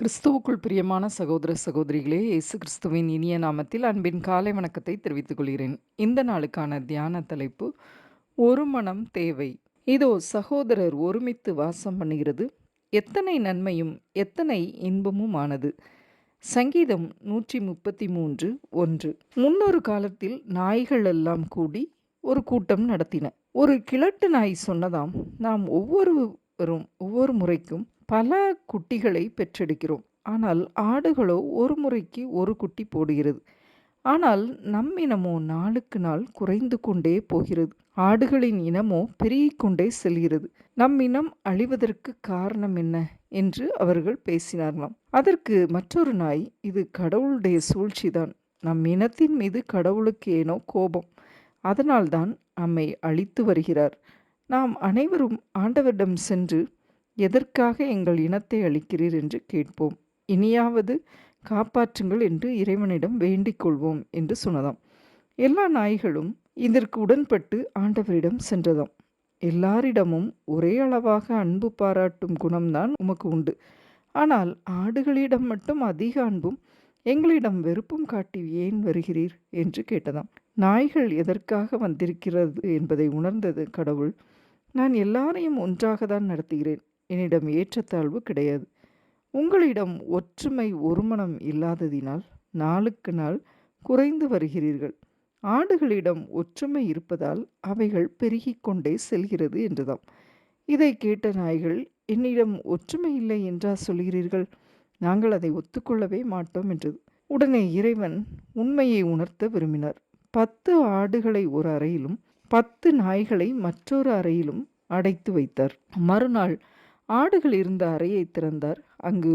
கிறிஸ்துவுக்குள் பிரியமான சகோதர சகோதரிகளே இயேசு கிறிஸ்துவின் இனிய நாமத்தில் அன்பின் காலை வணக்கத்தை தெரிவித்துக் கொள்கிறேன். இந்த நாளுக்கான தியான தலைப்பு ஒரு மனம் தேவை. இதோ சகோதரர் ஒருமித்து வாசம் பண்ணுகிறது. எத்தனை நன்மையும் எத்தனை இன்பமும் ஆனது சங்கீதம் நூற்றி முப்பத்தி மூன்று ஒன்று. முன்னொரு காலத்தில் நாய்கள் எல்லாம் கூடி ஒரு கூட்டம் நடத்தின. ஒரு கிழட்டு நாய் சொன்னதாம் நாம் ஒவ்வொருவரும் ஒவ்வொரு முறைக்கும் பல குட்டிகளை பெற்றெடுக்கிறோம். ஆனால் ஆடுகளோ ஒரு முறைக்கு ஒரு குட்டி போடுகிறது. ஆனால் நம் இனமோ நாளுக்கு நாள் குறைந்து கொண்டே போகிறது. ஆடுகளின் இனமோ பெருகிக்கொண்டே செல்கிறது. நம் இனம் அழிவதற்கு காரணம் என்ன என்று அவர்கள் பேசினார்களாம். அதற்கு மற்றொரு நாய் இது கடவுளுடைய சூழ்ச்சிதான். நம் இனத்தின் மீது கடவுளுக்கு ஏனோ கோபம். அதனால்தான் நம்மை அழித்து வருகிறார். நாம் அனைவரும் ஆண்டவரிடம் சென்று எதற்காக எங்கள் இனத்தை அளிக்கிறீர் என்று கேட்போம். இனியாவது காப்பாற்றுங்கள் என்று இறைவனிடம் வேண்டிக் கொள்வோம் என்று சொன்னதாம். எல்லா நாய்களும் இதற்கு உடன்பட்டு ஆண்டவரிடம் சென்றதாம். எல்லாரிடமும் ஒரே அளவாக அன்பு பாராட்டும் குணம்தான் உமக்கு உண்டு. ஆனால் ஆடுகளிடம் மட்டும் அதிக அன்பும் எங்களிடம் வெறுப்பும் காட்டி ஏன் வருகிறீர் என்று கேட்டதாம். நாய்கள் எதற்காக வந்திருக்கிறது என்பதை உணர்ந்தது கடவுள். நான் எல்லாரையும் ஒன்றாக தான் நடத்துகிறேன். என்னிடம் ஏற்றத்தாழ்வு கிடையாது. உங்களிடம் ஒற்றுமை ஒருமணம் இல்லாததினால் நாளுக்கு நாள் குறைந்து வருகிறீர்கள். ஆடுகளிடம் ஒற்றுமை இருப்பதால் அவைகள் பெருகிக் கொண்டே செல்கிறது என்றுதாம் இதை கேட்ட நாய்கள் என்னிடம் ஒற்றுமை இல்லை என்றா சொல்கிறீர்கள்? நாங்கள் அதை ஒத்துக்கொள்ளவே மாட்டோம் என்றது. உடனே இறைவன் உண்மையை உணர்த்த விரும்பினார். பத்து ஆடுகளை ஒரு அறையிலும் பத்து நாய்களை மற்றொரு அறையிலும் அடைத்து வைத்தார். மறுநாள் ஆடுகள் இருந்த அறையை திறந்தார். அங்கு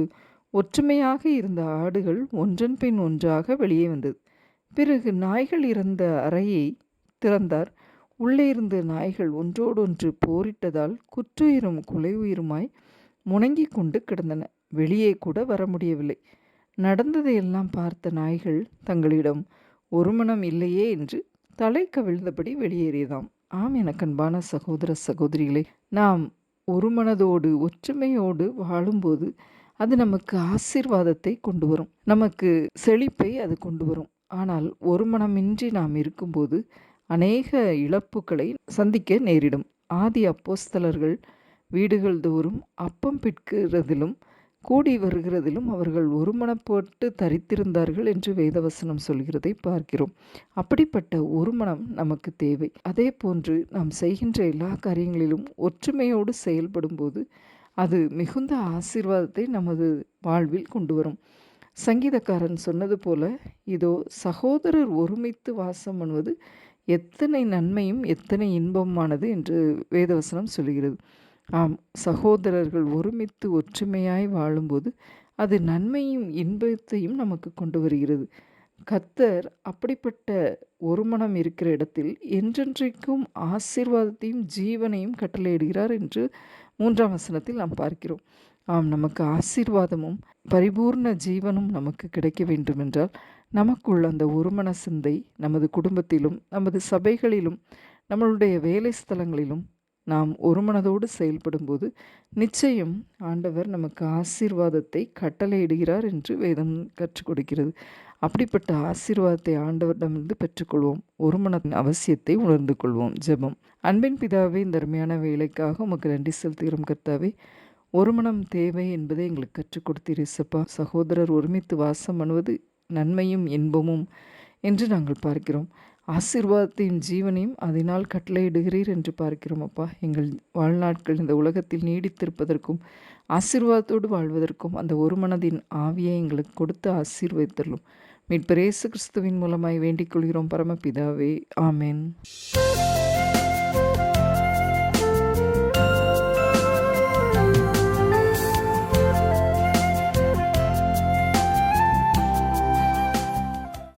ஒற்றுமையாக இருந்த ஆடுகள் ஒன்றன் பின் ஒன்றாக வெளியே வந்தது. பிறகு நாய்கள் இருந்த அறையை திறந்தார். உள்ளே இருந்த நாய்கள் ஒன்றோடொன்று போரிட்டதால் குற்றுயிரும் கொலை உயிருமாய் முணங்கி கொண்டு கிடந்தன. வெளியே கூட வர முடியவில்லை. நடந்ததையெல்லாம் பார்த்த நாய்கள் தங்களிடம் ஒரு மனம் இல்லையே என்று தலை கவிழ்ந்தபடி வெளியேறியதாம். ஆம் எனக்கன்பான சகோதர சகோதரிகளை நாம் ஒரு மனதோடு ஒற்றுமையோடு வாழும்போது அது நமக்கு ஆசீர்வாதத்தை கொண்டு வரும். நமக்கு செழிப்பை அது கொண்டு வரும். ஆனால் ஒரு மனமின்றி நாம் இருக்கும்போது அநேக இழப்புகளை சந்திக்க நேரிடும். ஆதி அப்போஸ்தலர்கள் வீடுகள் தோறும் அப்பம் பிற்கிறதிலும் கூடி வருகிறதிலும் அவர்கள் ஒருமனப்பட்டு தரித்திருந்தார்கள் என்று வேதவசனம் சொல்கிறதை பார்க்கிறோம். அப்படிப்பட்ட ஒருமனம் நமக்கு தேவை. அதே போன்று நாம் செய்கின்ற எல்லா காரியங்களிலும் ஒற்றுமையோடு செயல்படும் போது அது மிகுந்த ஆசீர்வாதத்தை நமது வாழ்வில் கொண்டு வரும். சங்கீதக்காரன் சொன்னது போல இதோ சகோதரர் ஒருமித்து வாசம் பண்ணுவது எத்தனை நன்மையும் எத்தனை இன்பமானது என்று வேதவசனம் சொல்கிறது. ஆம் சகோதரர்கள் ஒருமித்து ஒற்றுமையாய் வாழும்போது அது நன்மையும் இன்பத்தையும் நமக்கு கொண்டு வருகிறது. கத்தர் அப்படிப்பட்ட ஒருமனம் இருக்கிற இடத்தில் என்றென்றைக்கும் ஆசீர்வாதத்தையும் ஜீவனையும் கட்டளையிடுகிறார் என்று மூன்றாம் வசனத்தில் நாம் பார்க்கிறோம். ஆம் நமக்கு ஆசீர்வாதமும் பரிபூர்ண ஜீவனும் நமக்கு கிடைக்க வேண்டுமென்றால் நமக்குள் அந்த ஒருமன சிந்தை நமது குடும்பத்திலும் நமது சபைகளிலும் நம்மளுடைய வேலை ஸ்தலங்களிலும் நாம் ஒரு மனதோடு செயல்படும்போது நிச்சயம் ஆண்டவர் நமக்கு ஆசீர்வாதத்தை கட்டளையிடுகிறார் என்று வேதம் கற்றுக் கொடுக்கிறது. அப்படிப்பட்ட ஆசீர்வாதத்தை ஆண்டவரிடமிருந்து பெற்றுக்கொள்வோம். ஒரு மனத்தின் அவசியத்தை உணர்ந்து கொள்வோம். ஜெபம். அன்பின் பிதாவே இந்த அருமையான வேலைக்காக உமக்கு நன்றி செலுத்துகிறோம் கர்த்தாவே. ஒரு மனம் தேவை என்பதை எங்களுக்கு கற்றுக் கொடுத்தீரேசப்பா சகோதரர் ஒருமித்து வாசம் பண்ணுவது நன்மையும் இன்பமும் என்று நாங்கள் பார்க்கிறோம். ஆசீர்வாதத்தையும் ஜீவனையும் அதனால் கட்டளையிடுகிறீர் என்று பார்க்கிறோம் அப்பா எங்கள் வாழ்நாட்கள் இந்த உலகத்தில் நீடித்திருப்பதற்கும் ஆசீர்வாதத்தோடு வாழ்வதற்கும் அந்த ஒரு மனதின் ஆவியை எங்களுக்கு கொடுத்து ஆசீர்வதித்தரலும் மீட்பரேசு கிறிஸ்துவின் மூலமாய் வேண்டிக் கொள்கிறோம் பரமபிதாவே. ஆமேன்.